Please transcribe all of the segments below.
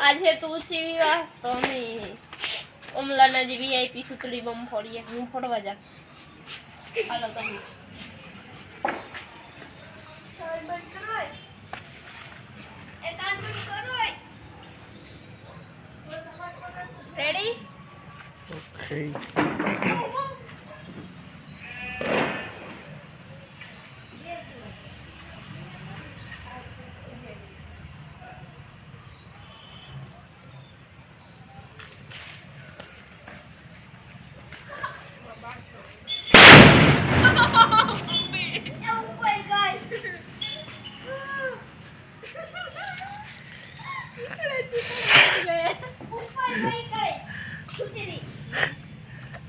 આજે તુલસી વિવાહ તો અમે ઓમલાના જે વીઆઈપી સુતળી બમ ફોડીએ. હું ફોડવા જા. હાલો તમે રેડી ઓકે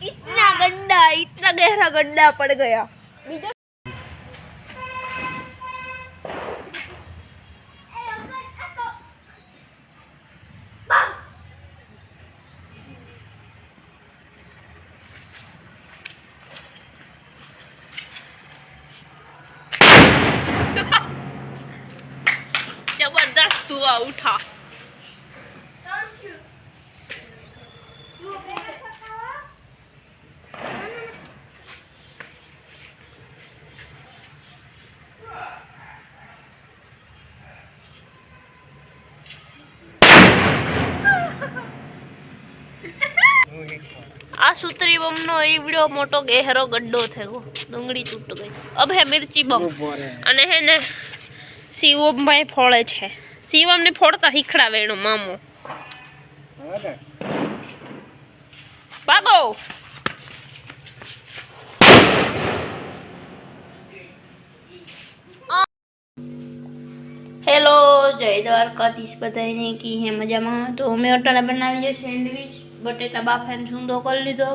इतना गड्ढा इतना गहरा गड्ढा पड़ गया બીજો जबरदस्त हुआ उठा સુતરી બમનો એવડો મોટો ગહેરો ગડ્ડો થયો. ડુંગળી તૂટ ગઈ. અબ હે મિર્ચી બમ. અને હે ને શિવમભાઈ ફોળે છે. શિવમને ફોડતા શીખડાવે એનો મામો. ભાગો હેલો જય દ્વારકાધીશ બધાને કી હે મજામાં? તો અમે અટાણે બનાવીએ સેન્ડવીચ. બટેટા બાફાને છૂંદો કરી લીધો.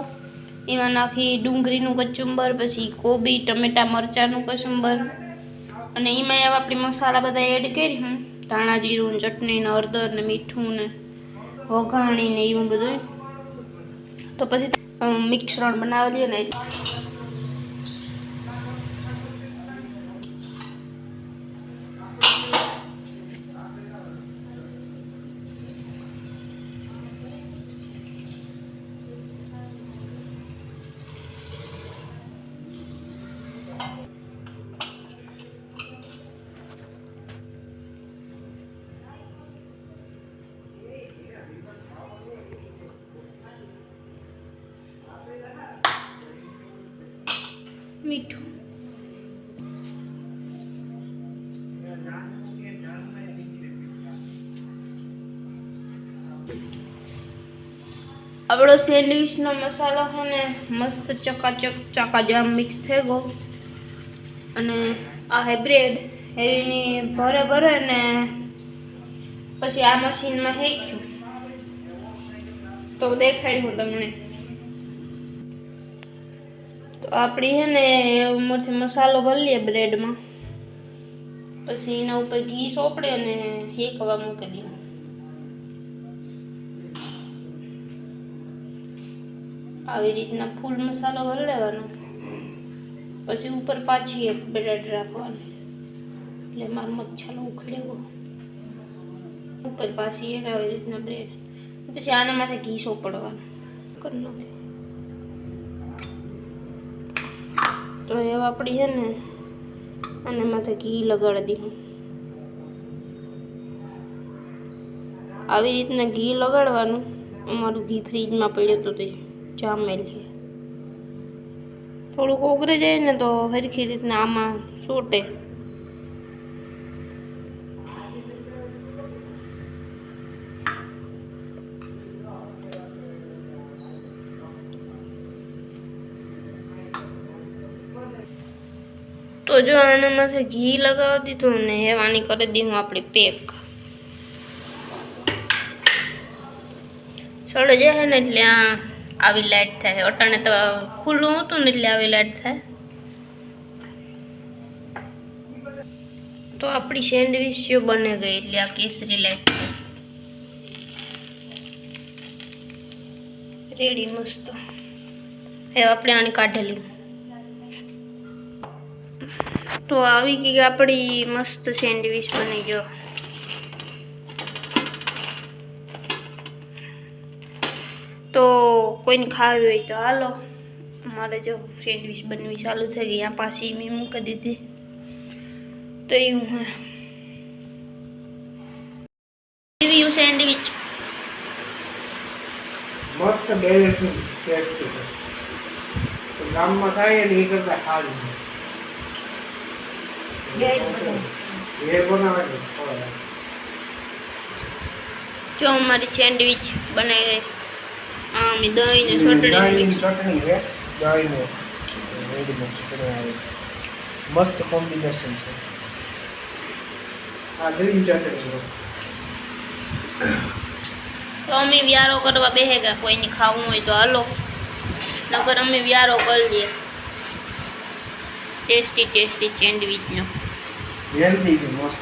એમાં નાખી ડુંગળીનું કચુંબર, પછી કોબી, ટમેટા, મરચાંનું કચુંબર. અને એમાં એવા આપણે મસાલા બધા એડ કરી હું ધાણા જીરું ચટણી ને હળદર ને મીઠું ને વઘાણી ને એવું બધું તો પછી મિક્સરણ બનાવી લઈએ ને મીઠું. આપણો સેન્ડવિચનો મસાલો છે ને મસ્ત ચકાચક ચકાજામ મિક્સ થઈ ગયો. અને આ હે બ્રેડ એની ભરે ભરે ને પછી આ મશીનમાં હેક્યું તો દેખાડ્યું તમને. તો આપણી છે ને ઉપરથી મસાલો ભરી લઈએ બ્રેડમાં. પછી એના ઉપર ઘી સોપડે અને હેકવા મૂકી દઈએ આવી રીતના ફૂલ મસાલો ભરી લેવાનો. પછી ઉપર પાછી એક બ્રેડ રાખવાની. એટલે મારો મચ્છાલો ઉખડેવો ઉપર પાછી એક આવી રીતના બ્રેડ. પછી આના માથે ઘી સોપડવાનું. કરી નાખે. તો એ આપણી છે ને, અને માથે ઘી લગાડી દીધું. આવી રીતના ઘી લગાડવાનું. અમારું ઘી ફ્રીજમાં પડ્યું હતું તે જામેલ થોડુંક ઓગરે જાય ને તો હરખી રીતના આમાં સોટે. તો જો આના માથે ઘી લગાવી દીધું ને હેવાની કરી દીધું આપણી પેક. સડે જાય ને એટલે આ આવી લાઈટ થાય. અટાણે તો ખુલ્લું હતું ને એટલે આવી લાઈટ થાય. તો આપણી સેન્ડવિચ જો બને ગઈ એટલે આ કેસરી લાઈટ રેડી મસ્ત. હવે આપણે આને કાઢેલી. તો આવી ગઈ આપણી મસ્ત સેન્ડવિચ બની ગયો. તો કોઈને ખાવી હોય તો હાલો. મારે જો સેન્ડવિચ બનવી ચાલુ થઈ ગઈ. આ પાછી મેં મૂકી દીધી. તો એવું હે રિવ્યુ સેન્ડવિચ? મસ્ત છે. ગામમાં થાય એ કરતા સારું છે ઘેર બનાવે ને ખવાય. જો અમારી સેન્ડવિચ બનાવી ગઈ. આમ દહીં ને ચટણી ચટણી છે. દહીંને રેડીમેડ મસ્ત કોમ્બિનેશન છે. આ ગ્રીન ચટણી તો અમે વ્યારો કરવા બેહે ગયા કોઈને ખાવું હોય તો હાલો. નગર અમે વ્યારો કરી લઈએ ટેસ્ટી ટેસ્ટી સેન્ડવિચનો. હેલ્ધી છે મસ્ત